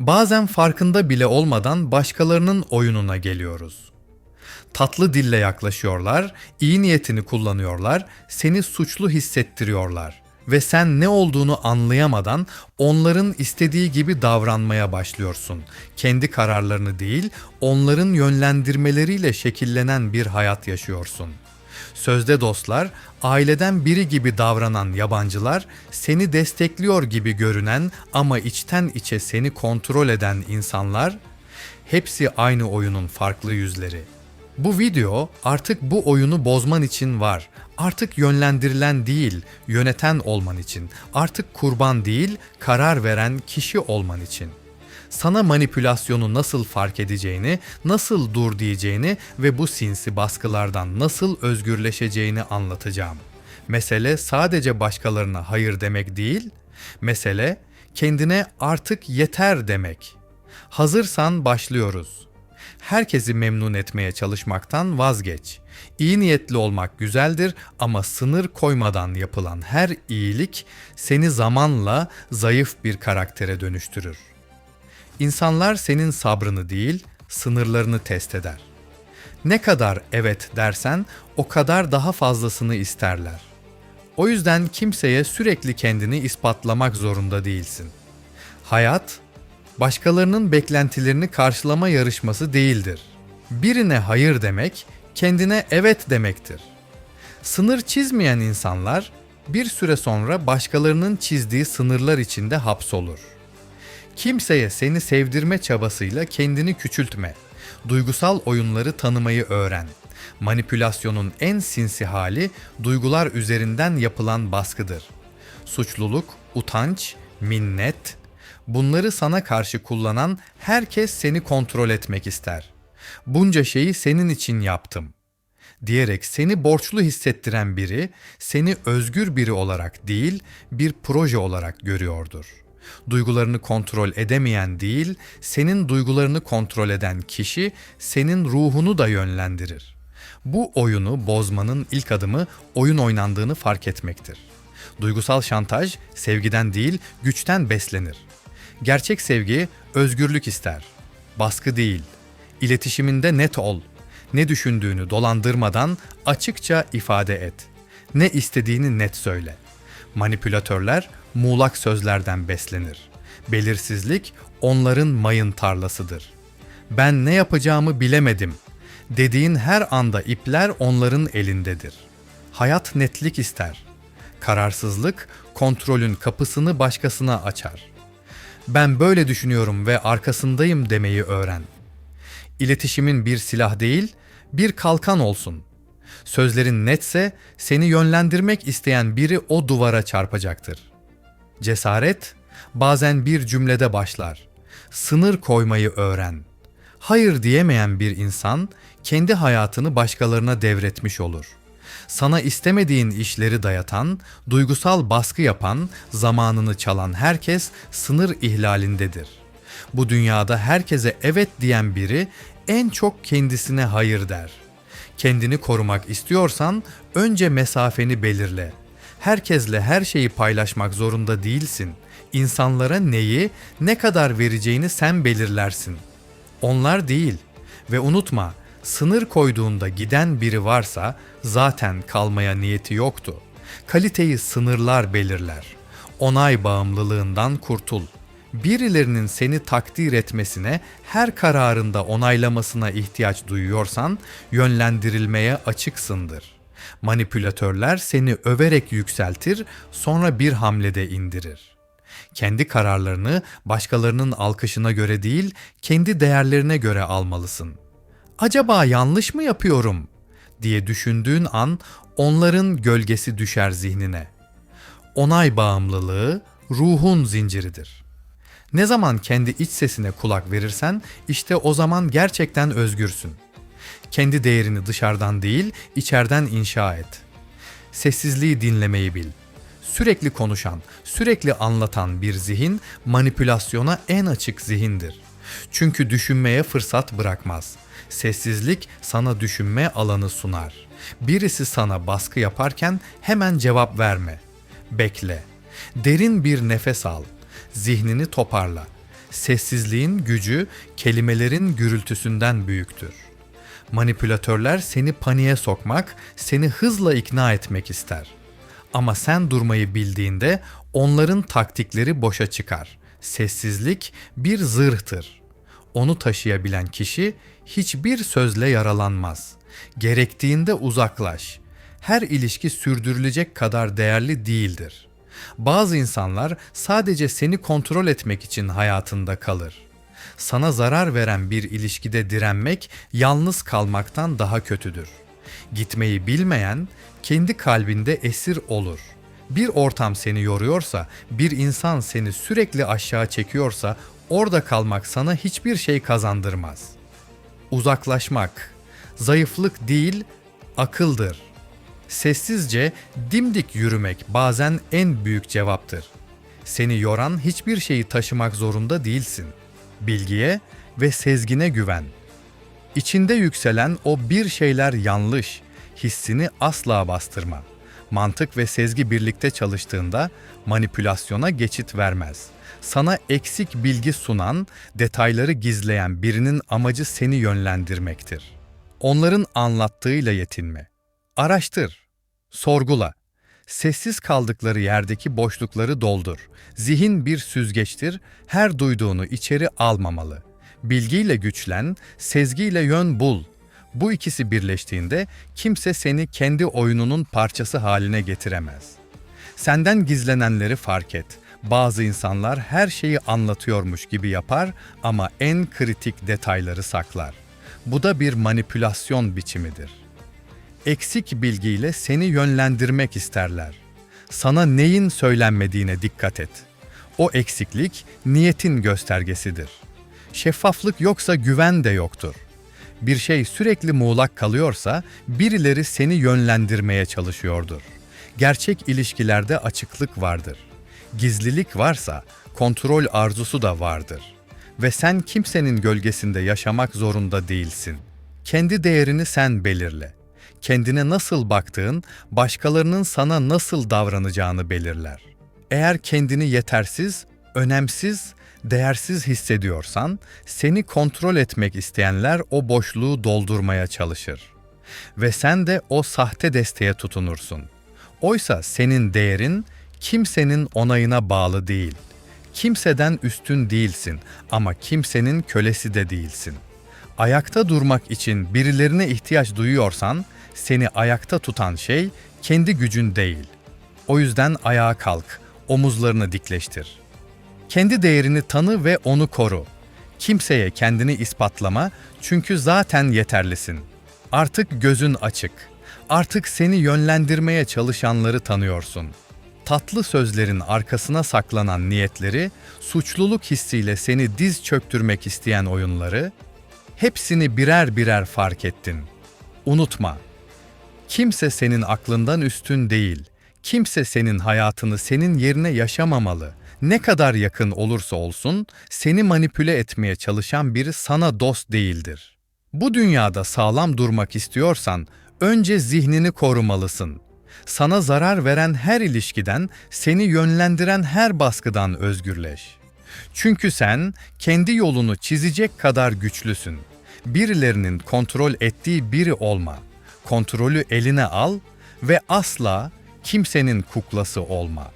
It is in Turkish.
Bazen farkında bile olmadan başkalarının oyununa geliyoruz. Tatlı dille yaklaşıyorlar, iyi niyetini kullanıyorlar, seni suçlu hissettiriyorlar ve sen ne olduğunu anlayamadan onların istediği gibi davranmaya başlıyorsun. Kendi kararlarını değil, onların yönlendirmeleriyle şekillenen bir hayat yaşıyorsun. Sözde dostlar, aileden biri gibi davranan yabancılar, seni destekliyor gibi görünen ama içten içe seni kontrol eden insanlar, hepsi aynı oyunun farklı yüzleri. Bu video artık bu oyunu bozman için var. Artık yönlendirilen değil, yöneten olman için. Artık kurban değil, karar veren kişi olman için sana manipülasyonu nasıl fark edeceğini, nasıl dur diyeceğini ve bu sinsi baskılardan nasıl özgürleşeceğini anlatacağım. Mesele sadece başkalarına hayır demek değil, mesele kendine artık yeter demek. Hazırsan başlıyoruz. Herkesi memnun etmeye çalışmaktan vazgeç. İyi niyetli olmak güzeldir ama sınır koymadan yapılan her iyilik seni zamanla zayıf bir karaktere dönüştürür. İnsanlar senin sabrını değil, sınırlarını test eder. Ne kadar evet dersen o kadar daha fazlasını isterler. O yüzden kimseye sürekli kendini ispatlamak zorunda değilsin. Hayat, başkalarının beklentilerini karşılama yarışması değildir. Birine hayır demek, kendine evet demektir. Sınır çizmeyen insanlar bir süre sonra başkalarının çizdiği sınırlar içinde hapsolur. Kimseye seni sevdirme çabasıyla kendini küçültme. Duygusal oyunları tanımayı öğren. Manipülasyonun en sinsi hali duygular üzerinden yapılan baskıdır. Suçluluk, utanç, minnet, bunları sana karşı kullanan herkes seni kontrol etmek ister. Bunca şeyi senin için yaptım diyerek seni borçlu hissettiren biri seni özgür biri olarak değil bir proje olarak görüyordur.'' Duygularını kontrol edemeyen değil, senin duygularını kontrol eden kişi senin ruhunu da yönlendirir. Bu oyunu bozmanın ilk adımı oyun oynandığını fark etmektir. Duygusal şantaj sevgiden değil, güçten beslenir. Gerçek sevgi özgürlük ister. Baskı değil. İletişiminde net ol. Ne düşündüğünü dolandırmadan açıkça ifade et. Ne istediğini net söyle. Manipülatörler muğlak sözlerden beslenir. Belirsizlik onların mayın tarlasıdır. Ben ne yapacağımı bilemedim. Dediğin her anda ipler onların elindedir. Hayat netlik ister. Kararsızlık kontrolün kapısını başkasına açar. Ben böyle düşünüyorum ve arkasındayım demeyi öğren. İletişimin bir silah değil, bir kalkan olsun. Sözlerin netse seni yönlendirmek isteyen biri o duvara çarpacaktır.'' Cesaret bazen bir cümlede başlar. Sınır koymayı öğren. Hayır diyemeyen bir insan kendi hayatını başkalarına devretmiş olur. Sana istemediğin işleri dayatan, duygusal baskı yapan, zamanını çalan herkes sınır ihlalindedir. Bu dünyada herkese evet diyen biri en çok kendisine hayır der. Kendini korumak istiyorsan önce mesafeni belirle.'' Herkesle her şeyi paylaşmak zorunda değilsin. İnsanlara neyi, ne kadar vereceğini sen belirlersin. Onlar değil. Ve unutma, sınır koyduğunda giden biri varsa zaten kalmaya niyeti yoktu. Kaliteyi sınırlar belirler. Onay bağımlılığından kurtul. Birilerinin seni takdir etmesine, her kararında onaylamasına ihtiyaç duyuyorsan yönlendirilmeye açıksındır. Manipülatörler seni överek yükseltir, sonra bir hamlede indirir. Kendi kararlarını başkalarının alkışına göre değil, kendi değerlerine göre almalısın. Acaba yanlış mı yapıyorum diye düşündüğün an onların gölgesi düşer zihnine. Onay bağımlılığı ruhun zinciridir. Ne zaman kendi iç sesine kulak verirsen işte o zaman gerçekten özgürsün.'' Kendi değerini dışarıdan değil, içeriden inşa et. Sessizliği dinlemeyi bil. Sürekli konuşan, sürekli anlatan bir zihin manipülasyona en açık zihindir. Çünkü düşünmeye fırsat bırakmaz. Sessizlik sana düşünme alanı sunar. Birisi sana baskı yaparken hemen cevap verme. Bekle. Derin bir nefes al. Zihnini toparla. Sessizliğin gücü kelimelerin gürültüsünden büyüktür. Manipülatörler seni paniğe sokmak, seni hızla ikna etmek ister. Ama sen durmayı bildiğinde onların taktikleri boşa çıkar. Sessizlik bir zırhtır. Onu taşıyabilen kişi hiçbir sözle yaralanmaz. Gerektiğinde uzaklaş. Her ilişki sürdürülecek kadar değerli değildir. Bazı insanlar sadece seni kontrol etmek için hayatında kalır. Sana zarar veren bir ilişkide direnmek yalnız kalmaktan daha kötüdür. Gitmeyi bilmeyen kendi kalbinde esir olur. Bir ortam seni yoruyorsa, bir insan seni sürekli aşağı çekiyorsa orada kalmak sana hiçbir şey kazandırmaz. Uzaklaşmak zayıflık değil, akıldır. Sessizce dimdik yürümek bazen en büyük cevaptır. Seni yoran hiçbir şeyi taşımak zorunda değilsin. Bilgiye ve sezgine güven. İçinde yükselen o bir şeyler yanlış hissini asla bastırma. Mantık ve sezgi birlikte çalıştığında manipülasyona geçit vermez. Sana eksik bilgi sunan, detayları gizleyen birinin amacı seni yönlendirmektir. Onların anlattığıyla yetinme. Araştır, sorgula. Sessiz kaldıkları yerdeki boşlukları doldur. Zihin bir süzgeçtir, her duyduğunu içeri almamalı. Bilgiyle güçlen, sezgiyle yön bul. Bu ikisi birleştiğinde kimse seni kendi oyununun parçası haline getiremez. Senden gizlenenleri fark et. Bazı insanlar her şeyi anlatıyormuş gibi yapar ama en kritik detayları saklar. Bu da bir manipülasyon biçimidir. Eksik bilgiyle seni yönlendirmek isterler. Sana neyin söylenmediğine dikkat et. O eksiklik niyetin göstergesidir. Şeffaflık yoksa güven de yoktur. Bir şey sürekli muğlak kalıyorsa birileri seni yönlendirmeye çalışıyordur. Gerçek ilişkilerde açıklık vardır. Gizlilik varsa kontrol arzusu da vardır. Ve sen kimsenin gölgesinde yaşamak zorunda değilsin. Kendi değerini sen belirle. Kendine nasıl baktığın, başkalarının sana nasıl davranacağını belirler. Eğer kendini yetersiz, önemsiz, değersiz hissediyorsan, seni kontrol etmek isteyenler o boşluğu doldurmaya çalışır. Ve sen de o sahte desteğe tutunursun. Oysa senin değerin kimsenin onayına bağlı değil. Kimseden üstün değilsin ama kimsenin kölesi de değilsin. Ayakta durmak için birilerine ihtiyaç duyuyorsan, seni ayakta tutan şey kendi gücün değil. O yüzden ayağa kalk, omuzlarını dikleştir. Kendi değerini tanı ve onu koru. Kimseye kendini ispatlama çünkü zaten yeterlisin. Artık gözün açık. Artık seni yönlendirmeye çalışanları tanıyorsun. Tatlı sözlerin arkasına saklanan niyetleri, suçluluk hissiyle seni diz çöktürmek isteyen oyunları, hepsini birer birer fark ettin. Unutma, kimse senin aklından üstün değil. Kimse senin hayatını senin yerine yaşamamalı. Ne kadar yakın olursa olsun seni manipüle etmeye çalışan biri sana dost değildir. Bu dünyada sağlam durmak istiyorsan önce zihnini korumalısın. Sana zarar veren her ilişkiden, seni yönlendiren her baskıdan özgürleş. Çünkü sen kendi yolunu çizecek kadar güçlüsün. Birilerinin kontrol ettiği biri olma. Kontrolü eline al ve asla kimsenin kuklası olma.''